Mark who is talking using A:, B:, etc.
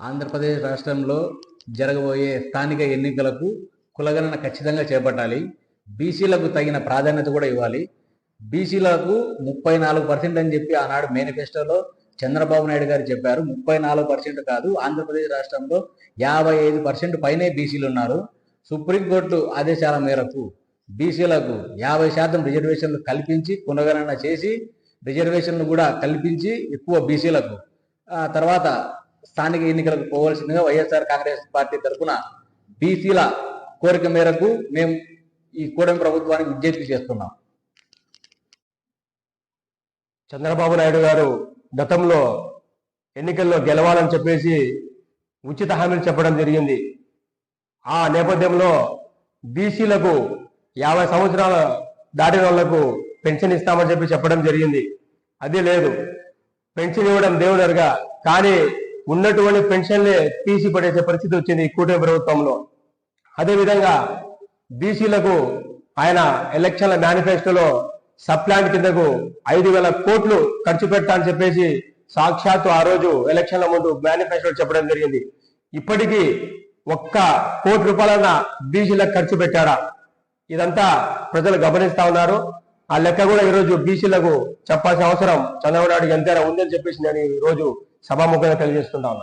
A: ఆంధ్రప్రదేశ్ రాష్ట్రంలో జరగబోయే స్థానిక ఎన్నికలకు కులగణన ఖచ్చితంగా చేపట్టాలి. బీసీలకు తగిన ప్రాధాన్యత కూడా ఇవ్వాలి. బీసీలకు ముప్పై నాలుగు పర్సెంట్ అని చెప్పి ఆనాడు మేనిఫెస్టోలో చంద్రబాబు నాయుడు గారు చెప్పారు. ముప్పై నాలుగు పర్సెంట్ కాదు ఆంధ్రప్రదేశ్ రాష్ట్రంలో యాభై ఐదు పర్సెంట్ పైనే బీసీలు ఉన్నారు. సుప్రీంకోర్టు ఆదేశాల మేరకు బీసీలకు యాభై శాతం రిజర్వేషన్లు కల్పించి పునగణన చేసి రిజర్వేషన్లు కూడా కల్పించి ఎక్కువ బీసీలకు. తర్వాత స్థానిక ఎన్నికలకు పోవాల్సిందిగా వైఎస్ఆర్ కాంగ్రెస్ పార్టీ తరఫున బీసీల కోరిక మేరకు మేము ఈ కూడమి ప్రభుత్వానికి విజ్ఞప్తి చేస్తున్నాం.
B: చంద్రబాబు నాయుడు గారు గతంలో ఎన్నికల్లో గెలవాలని చెప్పేసి ఉచిత హామీలు చెప్పడం జరిగింది. ఆ నేపథ్యంలో బీసీలకు యాభై సంవత్సరాల దాటిన వాళ్ళకు పెన్షన్ ఇస్తామని చెప్పి చెప్పడం జరిగింది. అదే లేదు. పెన్షన్ ఇవ్వడం దేవుడరుగా. కానీ ఉన్నటువంటి పెన్షన్లే తీసి పడేసే పరిస్థితి వచ్చింది ఈ కూటమి ప్రభుత్వంలో. అదేవిధంగా బీసీలకు ఆయన ఎలక్షన్ల మేనిఫెస్టోలో సప్లాంట్ కిందకు ఐదు వేల కోట్లు ఖర్చు పెట్టా అని చెప్పేసి సాక్షాత్తు ఆ రోజు ఎలక్షన్ల ముందు మేనిఫెస్టో చెప్పడం జరిగింది. ఇప్పటికీ ఒక్క కోటి రూపాయలన్న బీసీలకు ఖర్చు పెట్టారా? ఇదంతా ప్రజలు గమనిస్తా ఉన్నారు. ఆ లెక్క కూడా ఈరోజు బీసీలకు చెప్పాల్సిన అవసరం చంద్రబాబు నాయుడు ఎంతైనా ఉందని చెప్పేసి నేను ఈ రోజు సభాముఖంగా తెలియజేస్తుంటా ఉన్నా.